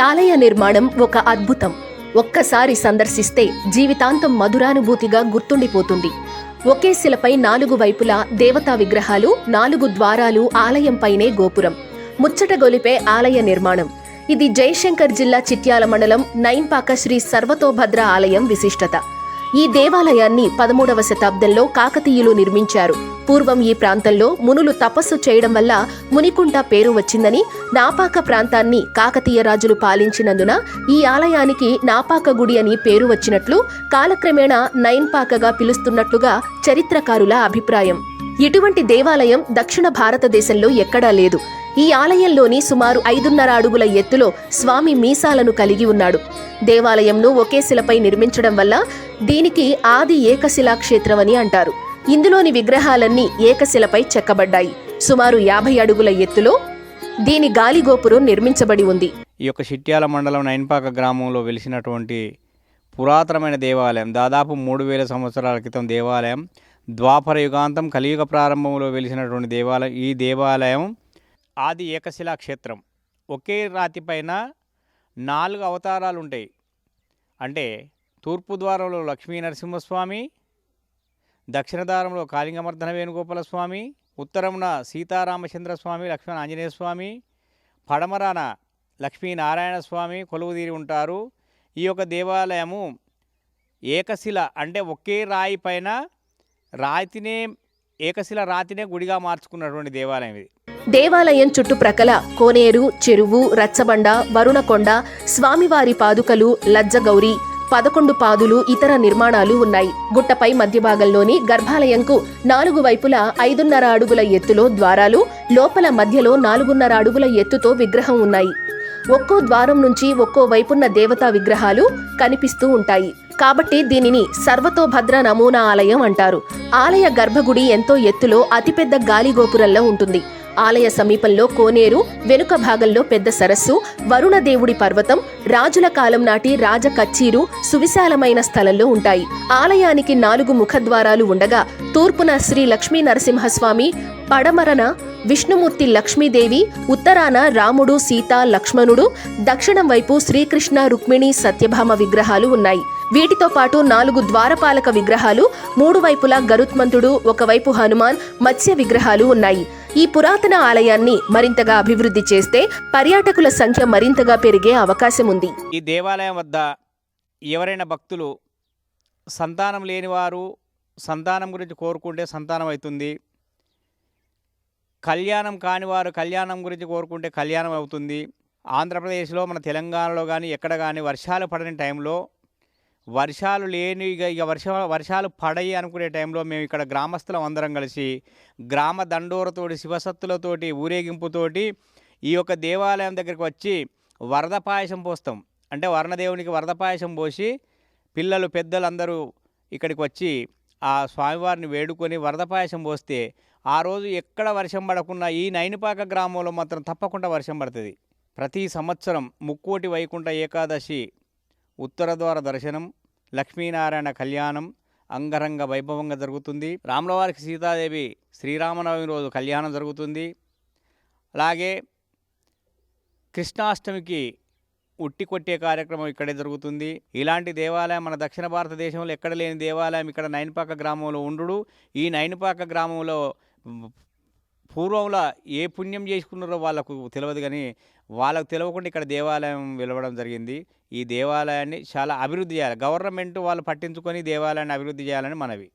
ఆలయ నిర్మాణం ఒక అద్భుతం. ఒక్కసారి సందర్శిస్తే జీవితాంతం మధురానుభూతిగా గుర్తుండిపోతుంది. ఒకే శిలపై నాలుగు వైపులా దేవతా విగ్రహాలు నాలుగు ద్వారాలు ఆలయంపైనే గోపురం. ముచ్చట గొలిపే ఆలయ నిర్మాణం. ఇది జయశంకర్ జిల్లా చిట్యాల మండలం నైన్పాక శ్రీ సర్వతోభద్ర ఆలయం విశిష్టత. ఈ దేవాలయాన్ని పదమూడవ శతాబ్దంలో కాకతీయులు నిర్మించారు. పూర్వం ఈ ప్రాంతంలో మునులు తపస్సు చేయడం వల్ల మునికుంట పేరు వచ్చిందని నాపాక ప్రాంతాన్ని కాకతీయ రాజులు పాలించినందున ఈ ఆలయానికి నాపాక గుడి అని పేరు వచ్చినట్లు కాలక్రమేణా నైన్పాకగా పిలుస్తున్నట్లుగా చరిత్రకారుల అభిప్రాయం. ఇటువంటి దేవాలయం దక్షిణ భారతదేశంలో ఎక్కడా లేదు. ఈ ఆలయంలోని సుమారు ఐదున్నర అడుగుల ఎత్తులో స్వామి మీసాలను కలిగి ఉన్నాడు. దేవాలయంను ఒకే శిలపై నిర్మించడం వల్ల దీనికి ఆది ఏకశిలా క్షేత్రం అని అంటారు. ఇందులోని విగ్రహాలన్నీ ఏకశిలపై చెక్కబడ్డాయి. సుమారు యాభై అడుగుల ఎత్తులో దీని గాలిగోపురం నిర్మించబడి ఉంది. ఈ యొక్క చిట్యాల మండలం నైన్పాక గ్రామంలో వెలిసినటువంటి పురాతనమైన దేవాలయం దాదాపు మూడు వేల సంవత్సరాల క్రితం దేవాలయం ద్వాపర యుగాంతం కలియుగ ప్రారంభంలో వెలిసినటువంటి దేవాలయం ఈ దేవాలయం ఆది ఏకశిలా క్షేత్రం. ఒకే రాతి పైన నాలుగు అవతారాలు ఉంటాయి అంటే తూర్పు ద్వారంలో లక్ష్మీ నరసింహస్వామి దక్షిణ ద్వారంలో కాళింగమర్ధన వేణుగోపాల స్వామి ఉత్తరమున సీతారామచంద్ర స్వామి లక్ష్మణ ఆంజనేయ స్వామి పడమరాన లక్ష్మీనారాయణ స్వామి కొలువుదీరి ఉంటారు. ఈ యొక్క దేవాలయము ఏకశిల అంటే ఒకే రాయి పైన రాతినే ఏకశిల రాతినే గుడిగా మార్చుకున్నటువంటి దేవాలయం ఇది. దేవాలయం చుట్టుప్రక్కల కోనేరు చెరువు రచ్చబండ వరుణకొండ స్వామివారి పాదుకలు లజ్జగౌరి పదకొండు పాదులు ఇతర నిర్మాణాలు ఉన్నాయి. గుట్టపై మధ్య భాగంలోని గర్భాలయంకు నాలుగు వైపులా ఐదున్నర అడుగుల ఎత్తులో ద్వారాలు లోపల మధ్యలో నాలుగున్నర అడుగుల ఎత్తుతో విగ్రహం ఉన్నాయి. ఒక్కో ద్వారం నుంచి ఒక్కో వైపున్న దేవతా విగ్రహాలు కనిపిస్తూ ఉంటాయి. కాబట్టి దీనిని సర్వతోభద్ర నమూనా ఆలయం అంటారు. ఆలయ గర్భగుడి ఎంతో ఎత్తులో అతిపెద్ద గాలి గోపురంలో ఉంటుంది. ఆలయ సమీపంలో కోనేరు వెనుక భాగంలో పెద్ద సరస్సు వరుణదేవుడి పర్వతం రాజుల కాలం నాటి రాజ కచ్చీరు సువిశాలమైన స్థలంలో ఉంటాయి. ఆలయానికి నాలుగు ముఖద్వారాలు ఉండగా తూర్పున శ్రీ లక్ష్మీ నరసింహస్వామి పడమరన విష్ణుమూర్తి లక్ష్మీదేవి ఉత్తరాన రాముడు సీత లక్ష్మణుడు దక్షిణం వైపు శ్రీకృష్ణ రుక్మిణి సత్యభామ విగ్రహాలు ఉన్నాయి. వీటితో పాటు నాలుగు ద్వారపాలక విగ్రహాలు మూడు వైపులా గరుత్మంతుడు ఒకవైపు హనుమాన్ మత్స్య విగ్రహాలు ఉన్నాయి. ఈ పురాతన ఆలయాన్ని మరింతగా అభివృద్ధి చేస్తే పర్యాటకుల సంఖ్య మరింతగా పెరిగే అవకాశం ఉంది. ఈ దేవాలయం వద్ద ఎవరైనా భక్తులు సంతానం లేనివారు సంతానం గురించి కోరుకుంటే సంతానం అవుతుంది. కళ్యాణం కాని వారు కళ్యాణం గురించి కోరుకుంటే కళ్యాణం అవుతుంది. ఆంధ్రప్రదేశ్లో మన తెలంగాణలో కానీ ఎక్కడ కానీ వర్షాలు పడని టైంలో వర్షాలు లేని ఇక ఇక వర్ష వర్షాలు పడయి అనుకునే టైంలో మేము ఇక్కడ గ్రామస్తులం అందరం కలిసి గ్రామ దండోరతోటి శివసత్తులతోటి ఊరేగింపుతోటి ఈ యొక్క దేవాలయం దగ్గరికి వచ్చి వరద పాయసం పోస్తాం. అంటే వర్ణదేవునికి వరద పాయసం పోసి పిల్లలు పెద్దలు అందరూ ఇక్కడికి వచ్చి ఆ స్వామివారిని వేడుకొని వరద పాయసం పోస్తే ఆ రోజు ఎక్కడ వర్షం పడకుండా ఈ నైనిపాక గ్రామంలో మాత్రం తప్పకుండా వర్షం పడుతుంది. ప్రతి సంవత్సరం ముక్కోటి వైకుంఠ ఏకాదశి ఉత్తర ద్వార దర్శనం లక్ష్మీనారాయణ కళ్యాణం అంగరంగ వైభవంగా జరుగుతుంది. రాములవారికి సీతాదేవి శ్రీరామనవమి రోజు కళ్యాణం జరుగుతుంది. అలాగే కృష్ణాష్టమికి ఉట్టి కొట్టే కార్యక్రమం ఇక్కడే జరుగుతుంది. ఇలాంటి దేవాలయం మన దక్షిణ భారతదేశంలో ఎక్కడ లేని దేవాలయం ఇక్కడ నైన్పాక గ్రామంలో ఉండు ఈ నైన్పాక గ్రామంలో పూర్వంలో ఏ పుణ్యం చేసుకున్నారో వాళ్ళకు తెలియదు కానీ వాళ్ళకు తెలియకుండా ఇక్కడ దేవాలయం వెలవడం జరిగింది. ఈ దేవాలయాన్ని చాలా అభివృద్ధి చేయాలి. గవర్నమెంట్ వాళ్ళు పట్టించుకొని దేవాలయాన్ని అభివృద్ధి చేయాలని మనవి.